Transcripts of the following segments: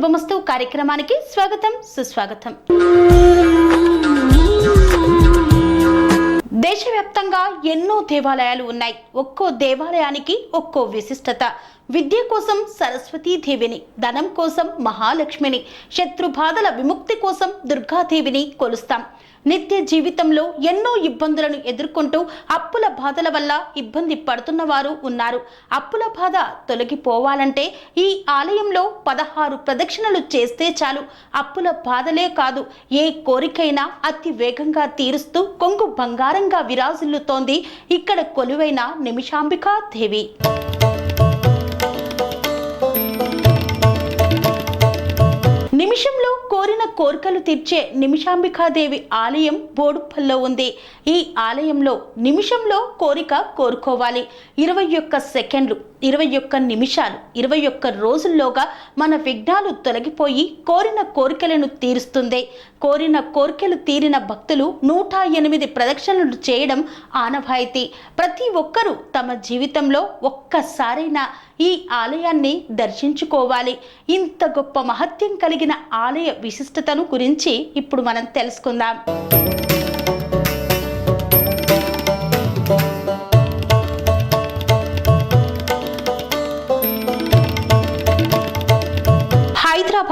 శుభమస్తు కార్యక్రమానికి స్వాగతం సుస్వాగతం. దేశవ్యాప్తంగా ఎన్నో దేవాలయాలు ఉన్నాయి. ఒక్కో దేవాలయానికి ఒక్కో విశిష్టత. విద్య కోసం సరస్వతీదేవిని ధనం కోసం మహాలక్ష్మిని శత్రుబాధల విముక్తి కోసం దుర్గాదేవిని కొలుస్తాం. నిత్య జీవితంలో ఎన్నో ఇబ్బందులను ఎదుర్కొంటూ అప్పుల బాధల వల్ల ఇబ్బంది పడుతున్న వారు ఉన్నారు. అప్పుల బాధ తొలగిపోవాలంటే ఈ ఆలయంలో పదహారు ప్రదక్షిణలు చేస్తే చాలు. అప్పుల బాధలే కాదు ఏ కోరికైనా అతి వేగంగా తీరుస్తూ కొంగు బంగారంగా విరాజిల్లుతోంది. ఇక్కడ కొలువైన నిమిషాంబికా దేవి. కోరికలు తీర్చే నిమిషాంబికాదేవి ఆలయం బోడుప్పల్లో ఉంది. ఈ ఆలయంలో నిమిషంలో కోరిక కోరుకోవాలి. ఇరవై ఒక్క సెకండ్లు ఇరవై ఒక్క నిమిషాలు ఇరవై ఒక్క రోజుల్లోగా మన విఘ్నాలు తొలగిపోయి కోరిన కోరికలను తీరుస్తుంది. కోరిన కోరికలు తీరిన భక్తులు నూట ఎనిమిది ప్రదక్షిణలు చేయడం ఆనవాయితీ. ప్రతి ఒక్కరూ తమ జీవితంలో ఒక్కసారైనా ఈ ఆలయాన్ని దర్శించుకోవాలి. ఇంత గొప్ప మహత్యం కలిగిన ఆలయ విశిష్టతను గురించి ఇప్పుడు మనం తెలుసుకుందాం.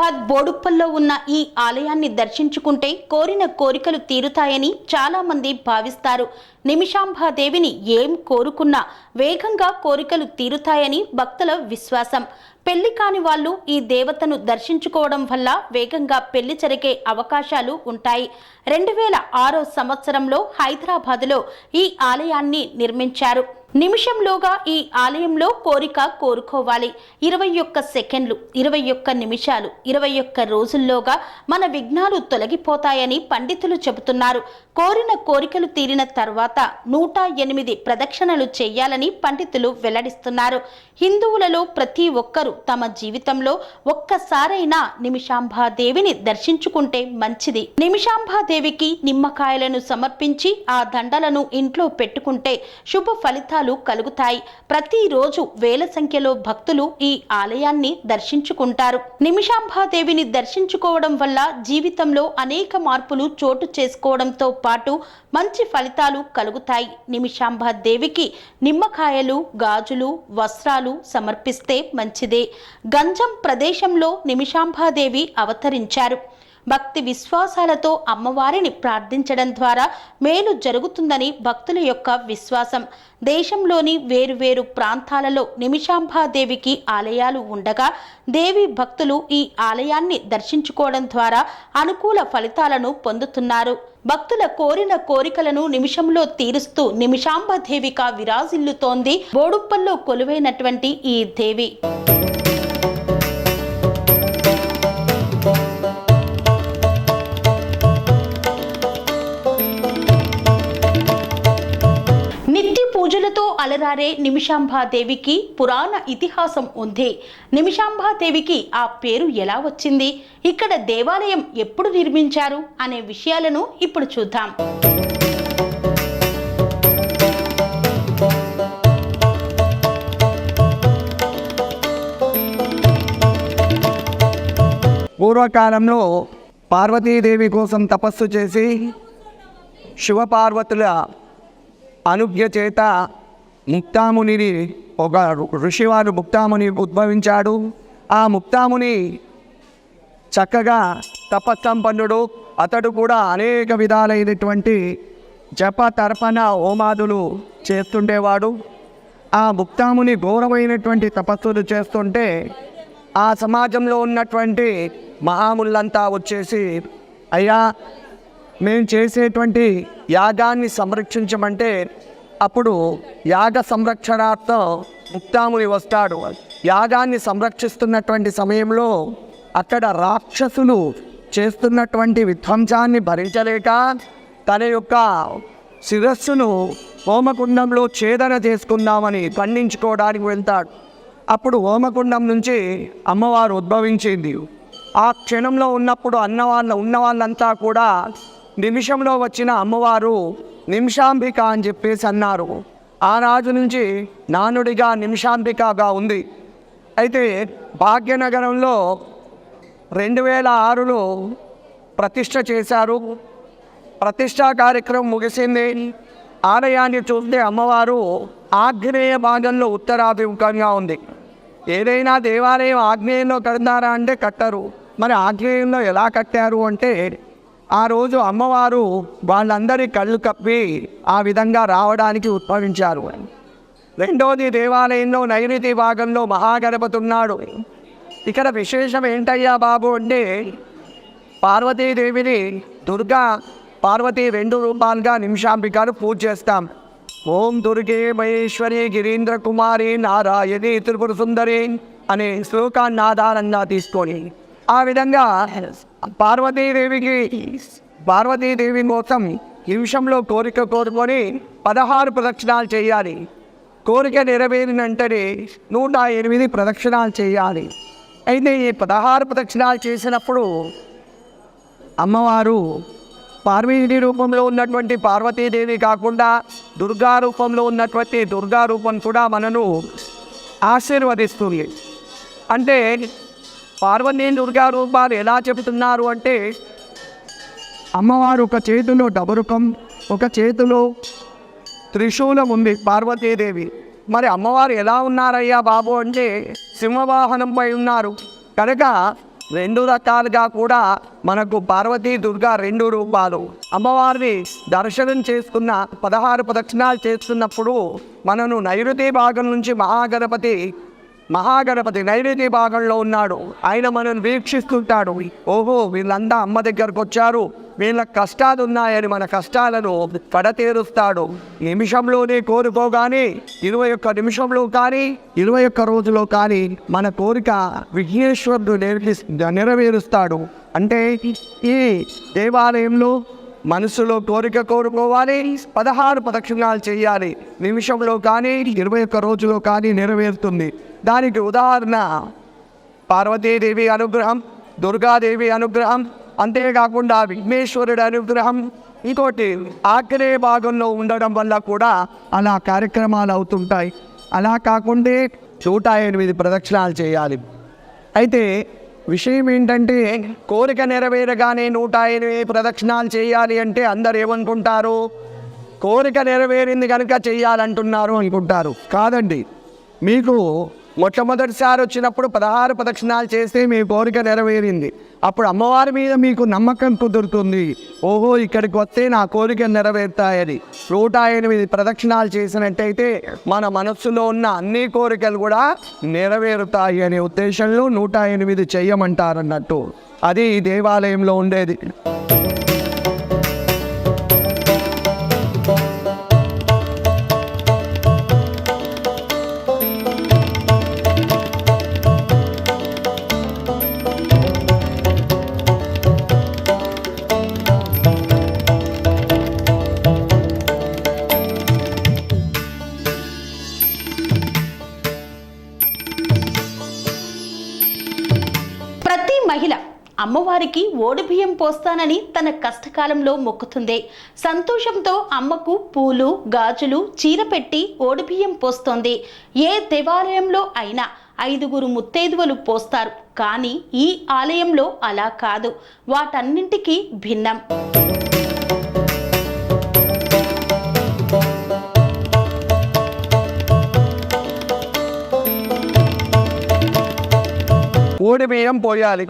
హైదరాబాద్ బోడుప్పల్లో ఉన్న ఈ ఆలయాన్ని దర్శించుకుంటే కోరిన కోరికలు తీరుతాయని చాలా మంది భావిస్తారు. నిమిషాంబాదేవిని ఏం కోరుకున్నా వేగంగా కోరికలు తీరుతాయని భక్తుల విశ్వాసం. పెళ్ళి కాని వాళ్ళు ఈ దేవతను దర్శించుకోవడం వల్ల వేగంగా పెళ్ళి జరిగే అవకాశాలు ఉంటాయి. రెండు వేల ఆరో సంవత్సరంలో హైదరాబాదులో ఈ ఆలయాన్ని నిర్మించారు. నిమిషంలోగా ఈ ఆలయంలో కోరిక కోరుకోవాలి. ఇరవై ఒక్క సెకండ్లు ఇరవై ఒక్క నిమిషాలు ఇరవై ఒక్క రోజుల్లోగా మన విఘ్నాలు తొలగిపోతాయని పండితులు చెబుతున్నారు. కోరిన కోరికలు తీరిన తర్వాత నూట ఎనిమిది ప్రదక్షిణలు చేయాలని పండితులు వెల్లడిస్తున్నారు. హిందువులలో ప్రతి ఒక్కరూ తమ జీవితంలో ఒక్కసారైనా నిమిషాంబాదేవిని దర్శించుకుంటే మంచిది. నిమిషాంబాదేవికి నిమ్మకాయలను సమర్పించి ఆ దండలను ఇంట్లో పెట్టుకుంటే శుభ ఫలితాలు కలుగుతాయి. ప్రతిరోజు వేల సంఖ్యలో భక్తులు ఈ ఆలయాన్ని దర్శించుకుంటారు. నిమిషాంబాదేవిని దర్శించుకోవడం వల్ల జీవితంలో అనేక మార్పులు చోటు చేసుకోవడంతో పాటు మంచి ఫలితాలు కలుగుతాయి. నిమిషాంబా దేవికి నిమ్మకాయలు గాజులు వస్త్రాలు సమర్పిస్తే మంచిదే. గంజం ప్రదేశంలో నిమిషాంబాదేవి అవతరించారు. భక్తి విశ్వాసాలతో అమ్మవారిని ప్రార్థించడం ద్వారా మేలు జరుగుతుందని భక్తుల యొక్క విశ్వాసం. దేశంలోని వేరువేరు ప్రాంతాలలో నిమిషాంబాదేవికి ఆలయాలు ఉండగా దేవి భక్తులు ఈ ఆలయాన్ని దర్శించుకోవడం ద్వారా అనుకూల ఫలితాలను పొందుతున్నారు. భక్తుల కోరిన కోరికలను నిమిషంలో తీరుస్తూ నిమిషాంబదేవిగా విరాజిల్లుతోంది బోడుప్పల్లో కొలువైనటువంటి ఈ దేవి. అలరారే నిమిషాంబాదేవికి పురాణ ఇతిహాసం ఉంది. నిమిషాంబాదేవికి ఆ పేరు ఎలా వచ్చింది? ఇక్కడ దేవాలయం ఎప్పుడు నిర్మించారు? అనే విషయాలను ఇప్పుడు చూద్దాం. పూర్వకాలంలో పార్వతీదేవి కోసం తపస్సు చేసి శివపార్వతుల అనుజ్ఞ చేత ముక్తామునిని ఒక ఋషివారు ముక్తాముని ఉద్భవించాడు. ఆ ముక్తాముని చక్కగా తపస్సంపన్నుడు. అతడు కూడా అనేక విధాలైనటువంటి జప తర్పణ హోమాదులు చేస్తుండేవాడు. ఆ ముక్తాముని ఘోరమైనటువంటి తపస్సులు చేస్తుంటే ఆ సమాజంలో ఉన్నటువంటి మహాముళ్ళంతా వచ్చేసి అయ్యా మేము చేసేటువంటి యాగాన్ని సంరక్షించమంటే అప్పుడు యాగ సంరక్షణార్థం ముక్తాముని వస్తాడు. యాగాన్ని సంరక్షిస్తున్నటువంటి సమయంలో అక్కడ రాక్షసులు చేస్తున్నటువంటి విధ్వంసాన్ని భరించలేక తన యొక్క శిరస్సును హోమకుండంలో ఛేదన చేసుకుందామని ఖండించుకోవడానికి వెళ్తాడు. అప్పుడు హోమకుండం నుంచి అమ్మవారు ఉద్భవించింది. ఆ క్షణంలో ఉన్నప్పుడు అన్నవాళ్ళ ఉన్న వాళ్ళంతా కూడా నిమిషంలో వచ్చిన అమ్మవారు నిమిషాంబిక అని చెప్పేసి అన్నారు. ఆ రాజు నుంచి నానుడిగా నిమిషాంబికగా ఉంది. అయితే భాగ్యనగరంలో రెండు వేల ఆరులో ప్రతిష్ట చేశారు. ప్రతిష్టా కార్యక్రమం ముగిసింది. ఆలయాన్ని చూస్తే అమ్మవారు ఆగ్నేయ భాగంలో ఉత్తరాభిముఖంగా ఉంది. ఏదైనా దేవాలయం ఆగ్నేయంలో కడతారా అంటే కట్టరు. మరి ఆగ్నేయంలో ఎలా కట్టారు అంటే ఆ రోజు అమ్మవారు వాళ్ళందరి కళ్ళు కప్పి ఆ విధంగా రావడానికి ఉద్భవించారు. రెండోది దేవాలయంలో నైరుతి భాగంలో మహాగణపతి ఉన్నాడు ఇక్కడ విశేషం ఏంటయ్యా బాబు అంటే పార్వతీదేవిని దుర్గా పార్వతి రెండు రూపాలుగా నిమిషాంబికను పూజ చేస్తాం. ఓం దుర్గే మహేశ్వరి గిరీంద్ర కుమారి నారాయణి త్రిపుర సుందరి అనే శ్లోకాన్ని ఆధారంగా తీసుకొని ఆ విధంగా పార్వతీదేవికి పార్వతీదేవి కోసం నిమిషంలో కోరిక కోరుకొని పదహారు ప్రదక్షిణాలు చేయాలి. కోరిక నెరవేరిన వెంటనే నూట ఎనిమిది ప్రదక్షిణాలు చేయాలి. అయితే ఈ పదహారు ప్రదక్షిణాలు చేసినప్పుడు అమ్మవారు పార్వతీ రూపంలో ఉన్నటువంటి పార్వతీదేవి కాకుండా దుర్గా రూపంలో ఉన్నటువంటి దుర్గా రూపం కూడా మనను ఆశీర్వదిస్తుంది. అంటే పార్వతి దుర్గా రూపాలు ఎలా చెబుతున్నారు అంటే అమ్మవారు ఒక చేతిలో డబరుకం ఒక చేతిలో త్రిశూలం ఉంది పార్వతీదేవి. మరి అమ్మవారు ఎలా ఉన్నారయ్యా బాబు అంటే సింహవాహనంపై ఉన్నారు. కనుక రెండు రకాలుగా కూడా మనకు పార్వతీ దుర్గా రెండు రూపాలు. అమ్మవారిని దర్శనం చేసుకున్న పదహారు ప్రదక్షిణాలు చేస్తున్నప్పుడు మనను నైరుతి భాగం నుంచి మహాగణపతి మహాగణపతి నైరుతి భాగంలో ఉన్నాడు. ఆయన మనల్ని వీక్షిస్తుంటాడు. ఓహో వీళ్ళంతా అమ్మ దగ్గరకు వచ్చారు. వీళ్ళ కష్టాలు ఉన్నాయని మన కష్టాలను కడతేరుస్తాడు. నిమిషంలోనే కోరుకోగానే ఇరవై ఒక్క నిమిషంలో కానీ ఇరవై ఒక్క రోజులో కానీ మన కోరిక విఘ్నేశ్వరుడు నెరవేరుస్తాడు. అంటే ఈ దేవాలయంలో మనసులో కోరిక కోరుకోవాలి. పదహారు ప్రదక్షిణాలు చేయాలి. నిమిషంలో కానీ ఇరవై ఒక్క రోజులో కానీ నెరవేరుతుంది. దానికి ఉదాహరణ పార్వతీదేవి అనుగ్రహం దుర్గాదేవి అనుగ్రహం అంతేకాకుండా విఘ్నేశ్వరుడి అనుగ్రహం. ఇంకోటి ఆఖరే భాగంలో ఉండడం వల్ల కూడా అలా కార్యక్రమాలు అవుతుంటాయి. అలా కాకుండా నూట ఎనిమిది ప్రదక్షిణాలు చేయాలి. అయితే విషయం ఏంటంటే కోరిక నెరవేరగానే నూట ఎనిమిది ప్రదక్షిణాలు చేయాలి అంటే అందరు ఏమనుకుంటారు? కోరిక నెరవేరింది కనుక చేయాలంటున్నారు అనుకుంటారు. కాదండి మీకు మొట్టమొదటిసారి వచ్చినప్పుడు పదహారు ప్రదక్షిణాలు చేస్తే మీ కోరిక నెరవేరింది. అప్పుడు అమ్మవారి మీద మీకు నమ్మకం కుదురుతుంది. ఓహో ఇక్కడికి వస్తే నా కోరిక నెరవేరుతాయని. నూట ఎనిమిది ప్రదక్షిణాలు చేసినట్టయితే మన మనస్సులో ఉన్న అన్ని కోరికలు కూడా నెరవేరుతాయి అనే ఉద్దేశంలో నూట ఎనిమిది చెయ్యమంటారన్నట్టు. అది ఈ దేవాలయంలో ఉండేది. అమ్మవారికి ఓడిబియ్యం పోస్తానని తన కష్టకాలంలో మొక్కుతుంది. సంతోషంతో అమ్మకు పూలు గాజులు చీర పెట్టి ఓడిబియ్యం పోస్తోంది. ఏ దేవాలయంలో అయినా ఐదుగురు ముత్తైదువలు పోస్తారు. కానీ ఈ ఆలయంలో అలా కాదు. వాటన్నింటికీ భిన్నం. ఓడి బియ్యం పోయాలి.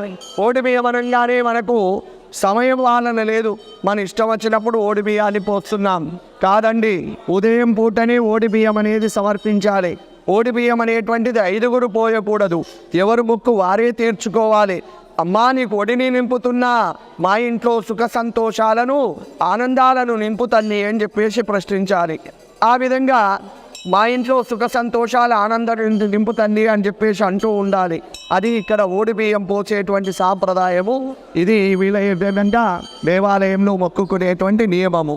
ఓడి బియ్యం అనగానే మనకు సమయం వాళ్ళన లేదు. మన ఇష్టం వచ్చినప్పుడు ఓడి బియ్యాన్ని పోస్తున్నాం కాదండి ఉదయం పూటనే ఓడి బియ్యం అనేది సమర్పించాలి. ఓడి బియ్యం అనేటువంటిది ఐదుగురు పోయకూడదు. ఎవరు ముక్కు వారే తీర్చుకోవాలి. అమ్మా నీకు ఒడిని నింపుతున్నా. మా ఇంట్లో సుఖ సంతోషాలను ఆనందాలను నింపుతన్ని అని చెప్పేసి ప్రశ్నించాలి. ఆ విధంగా మా ఇంట్లో సుఖ సంతోషాల ఆనందం నింపుతండి అని చెప్పేసి అంటూ ఉండాలి. అది ఇక్కడ ఓడి బియ్యం పోసేటువంటి సాంప్రదాయము. ఇది వీళ్ళ విధంగా దేవాలయంలో మొక్కుకునేటువంటి నియమము.